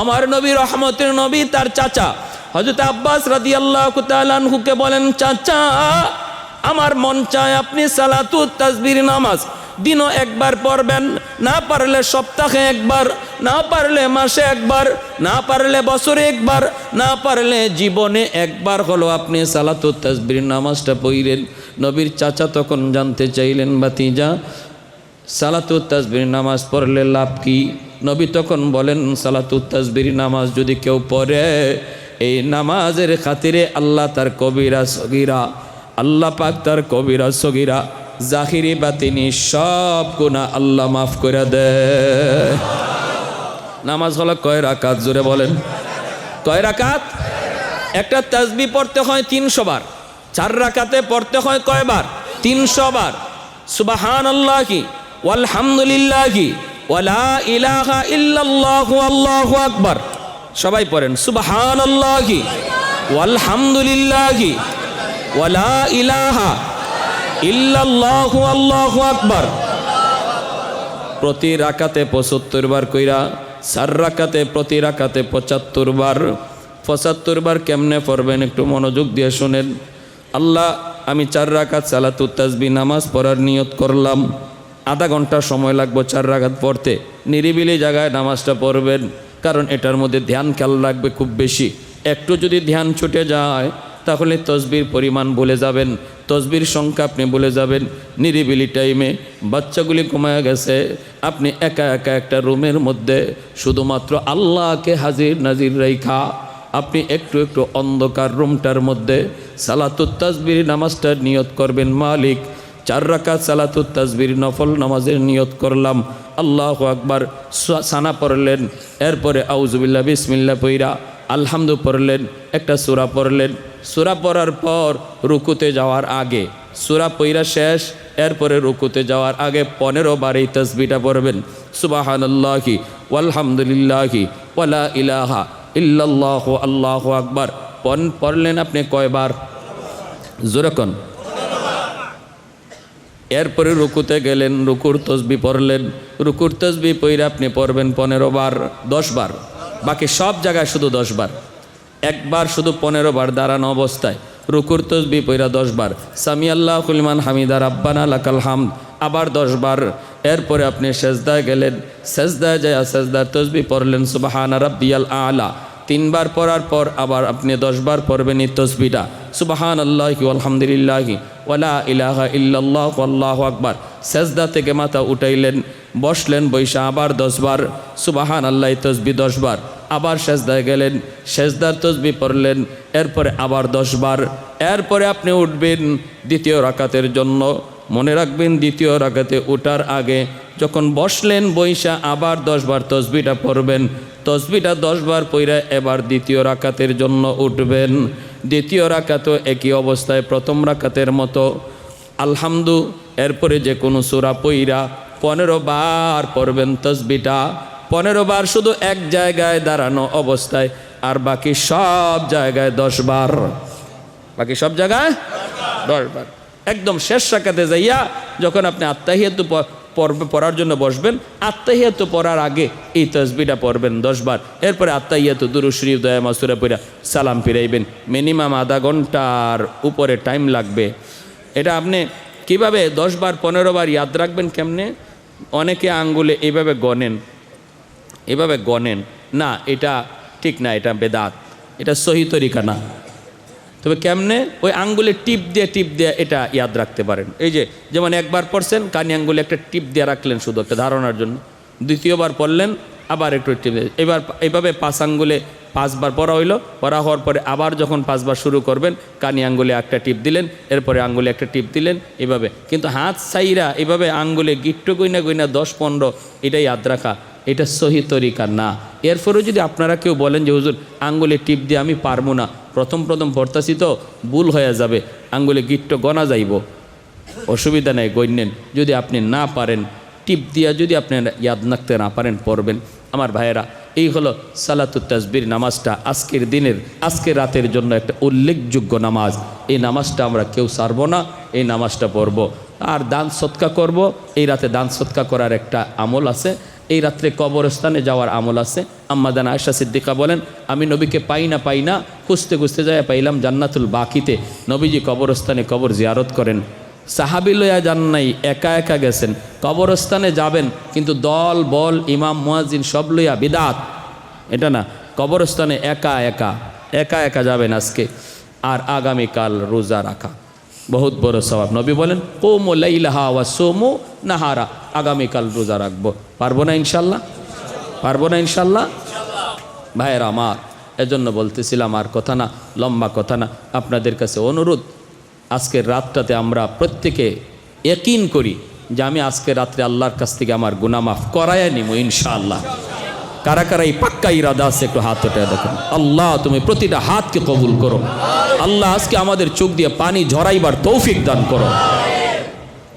আমার নবী রহমতের নবী তার চাচা। হজরত আব্বাস রাদি আল্লাহ হুকে বলেন, চাচা, আমার মন চায় আপনি সালাতু তাসবির নামাজ। দিনও একবার পড়বেন, না পারলে সপ্তাহে একবার, না পারলে মাসে একবার, না পারলে বছরে একবার, না পারলে জীবনে একবার হলো আপনি সালাতু তাসবির নামাজটা পড়লেন। নবীর চাচা তখন জানতে চাইলেন বাতিজা সালাতু তাসবির নামাজ পড়লে লাভ কি? নবী তখন বলেন সালাতু তাসবির নামাজ যদি কেউ পড়ে, এই নামাজের খাতিরে আল্লাহ তার কবিরা সগিরা, আল্লাহ পাক তার কবিরা সগিরা, জাহিরি বা তিনি সব গুণা আল্লাহ মাফ করে দে। নামাজ হলো কয় রাকাত, জোরে বলেন। কয় রাকাত? একটা তাসবি পড়তে হয় তিনশো বার, চার রাকাতে পড়তে হয় কয়বার? তিনশো বার। সুবাহান আল্লাহ কি ওয়ালহামদুলিল্লাহ কি ওয়ালা ইলাহা ইল্লাল্লাহু, আল্লাহু আকবার। সবাই পড়েন সুবাহান আল্লাহ কি ওয়ালা ইলাহা ইল্লাল্লাহু, আল্লাহু আকবার। প্রতি রাকাতে পঁচাত্তর বার কইরা, চার রাকাতে প্রতি রাকাতে পঁচাত্তর বার। পঁচাত্তর বার কেমনে পড়বেন একটু মনোযোগ দিয়ে শোনেন। আল্লাহ, আমি চার রাকাত সালাতু তাজবি নামাজ পড়ার নিয়ত করলাম। আধা ঘণ্টা সময় লাগবে চার রাকাত পড়তে। নিরিবিলি জায়গায় নামাজটা পড়বেন, কারণ এটার মধ্যে ধ্যান খেয়াল রাখবে খুব বেশি। একটু যদি ধ্যান ছুটে যায়, তাহলে তসবির পরিমাণ ভুলে যাবেন, তসবির সংখ্যা আপনি ভুলে যাবেন। নিরিবিলি টাইমে বাচ্চাগুলি কমায় গেছে, আপনি একা একা একটা রুমের মধ্যে শুধুমাত্র আল্লাহকে হাজির নাজির রেখা আপনি একটু একটু অন্ধকার রুমটার মধ্যে সালাতুত তাসবির নামাজটা নিয়ত করবেন মালিক। চার রাকাত সালাতুত তাসবির নফল নামাজের নিয়ত করলাম। আল্লাহ আকবার সানা পড়লেন, এরপরে আউজুবিল্লা বিসমিল্লা পইরা আলহামদু পড়লেন, একটা সুরা পড়লেন। সুরা পড়ার পর রুকুতে যাওয়ার আগে, সুরা পইরা শেষ, এরপরে রুকুতে যাওয়ার আগে পনেরো বার এই তসবিটা পড়বেন। সুবাহান্লাহি ওয়ালহামদুলিল্লাহি ওয়ালা ইলাহা ইল্লাল্লাহ আল্লাহ আকবার। পন পড়লেন আপনি কয়বার? জোরকন এরপরে রুকুতে গেলেন, রুকুর তসবি পড়লেন। রুকুর তসবি পইরা আপনি পড়বেন পনেরো বার, দশ বার। বাকি সব জায়গায় শুধু দশ বার। একবার শুধু পনেরো বার দাঁড়ানো অবস্থায়। রুকুর তসবি পইরা দশ বার। সামি আল্লাহ কুলমান হামিদার, আব্বানা লাকাল হামদ। আবার দশ বার। এরপরে আপনি সেজদায় গেলেন। সেজদায় যায় সেজদার তসবি পড়লেন, সুবাহানা রাব্বিয়াল আলা। তিনবার পড়ার পর আবার আপনি দশবার পড়বেন এই তসবিটা সুবাহান আল্লাহ আল্লাহি আলহামদুলিল্লাহি ওয়ালা ইলাহা ইল্লাল্লাহ আল্লাহ আকবার। সেজদা থেকে মাথা উঠাইলেন, বসলেন বৈশা আবার দশবার। সুবাহান আল্লাহ তসবি দশবার। আবার সেজদায় গেলেন, সেজদার তসবি পড়লেন, এরপরে আবার দশবার। এরপরে আপনি উঠবেন দ্বিতীয় রাকাতের জন্য। মনে রাখবেন, দ্বিতীয় রাকাতে উঠার আগে যখন বসলেন বৈশা আবার দশবার তসবিটা পড়বেন। তসবিটা দশবার পইরা এবার দ্বিতীয় রাকাতের জন্য উঠবেন। দ্বিতীয় রাকাতও একই অবস্থায় প্রথম রাকাতের মতো। আলহামদু, এরপরে যে কোনো সুরা পইরা পনেরো বার পড়বেন তসবিটা। পনেরো বার শুধু এক জায়গায় দাঁড়ানো অবস্থায়, আর বাকি সব জায়গায় দশ বার। বাকি সব জায়গায়? দশ বার। একদম শেষ শাখাতে যাইয়া যখন আপনি আত্মাহিয়াতু পড়বে পড়ার জন্য বসবেন। আত্মাহিয়াতু পড়ার আগে এই তসবিটা পড়বেন দশবার। এরপরে আত্মাহিয়াতু দুরুশ্রী দয়া, মাসুরা পইরা সালাম ফিরাইবেন। মিনিমাম আধা ঘণ্টার উপরে টাইম লাগবে। এটা আপনি কীভাবে দশবার পনেরো বার ইয়াদ রাখবেন কেমনে? অনেকে আঙ্গুলে এইভাবে গনেন এভাবে গনেন না, এটা ঠিক না, এটা বেদাত। এটা সহি তরিকা না। তবে কেমনে? ওই আঙ্গুলে টিপ দিয়ে টিপ দিয়ে এটা ইয়াদ রাখতে পারেন। এই যে, যেমন একবার পড়ছেন, কানি আঙ্গুলে একটা টিপ দিয়ে রাখলেন শুধু একটা ধারণার জন্য। দ্বিতীয়বার পড়লেন, আবার একটু টিপ এবার এইভাবে পাঁচ আঙ্গুলে পাঁচবার পড়া হইল। পড়া হওয়ার পরে আবার যখন পাঁচবার শুরু করবেন, কানি আঙ্গুলে একটা টিপ দিলেন, এরপরে আঙ্গুলে একটা টিপ দিলেন, এভাবে। কিন্তু হাত সাইরা এভাবে আঙ্গুলে গিট্টু গইনা গইনা দশ পনেরো, এটাই ইয়াদ রাখা। এটা সহি তরিকা, না। এরপরেও যদি আপনারা কেউ বলেন যে, হুজুর, আঙ্গুলে টিপ দিয়ে আমি পারব না, প্রথম প্রথম পড়তাছি তো ভুল হয়ে যাবে, আঙ্গুলে গিট্ট গনা যাইব। অসুবিধা নেই, গণ্যেন। যদি আপনি না পারেন, টিপ দিয়া যদি আপনি ইয়াদ রাখতে না পারেন, পড়বেন। আমার ভাইয়েরা, এই হলো সালাতুত তাসবির নামাজটা, আজকের দিনের আজকের রাতের জন্য একটা উল্লেখযোগ্য নামাজ। এই নামাজটা আমরা কেউ সারবো না, এই নামাজটা পড়ব। আর দান সৎকা করব, এই রাতে দান সৎকা করার একটা আমল আছে। এই রাত্রে কবরস্থানে যাওয়ার আমল আছে। আম্মাদান আয়সা সিদ্দিকা বলেন, আমি নবীকে পাই না পাই না, খুঁজতে খুঁজতে যায় পাইলাম জান্নাতুল বাকিতে। নবীজি কবরস্থানে কবর জিয়ারত করেন। সাহাবি লইয়া যান একা একা গেছেন। কবরস্থানে যাবেন, কিন্তু দল, বল, ইমাম মুয়াজিন সব লইয়া বিদাত। এটা না, কবরস্থানে একা একা একা একা যাবেন আজকে। আর আগামীকাল রোজা রাখা। বহুত বড় স্বভাব নবী বলেন, কোমো লাইলাহা ওয়া সোমো নাহারা। আগামীকাল রোজা রাখব। পারব না ইনশাল্লাহ? পারব না ইনশাল্লাহ? ভাইয়ের আমার, এজন্য বলতেছিলাম আর কথা না, লম্বা কথা না, আপনাদের কাছে অনুরোধ, আজকের রাতটাতে আমরা প্রত্যেকে একিন করি যে আমি আজকে রাত্রে আল্লাহর কাছ থেকে আমার গুনামাফ করায় নিব ইনশাআল্লাহ। কারা কারা এই পাক্কা ইরাদা আছে, একটু হাত ওঠে দেখুন। আল্লাহ, তুমি প্রতিটা হাতকে কবুল করো। আল্লাহ আজকে আমাদের চোখ দিয়ে পানি ঝরাইবার তৌফিক দান করো।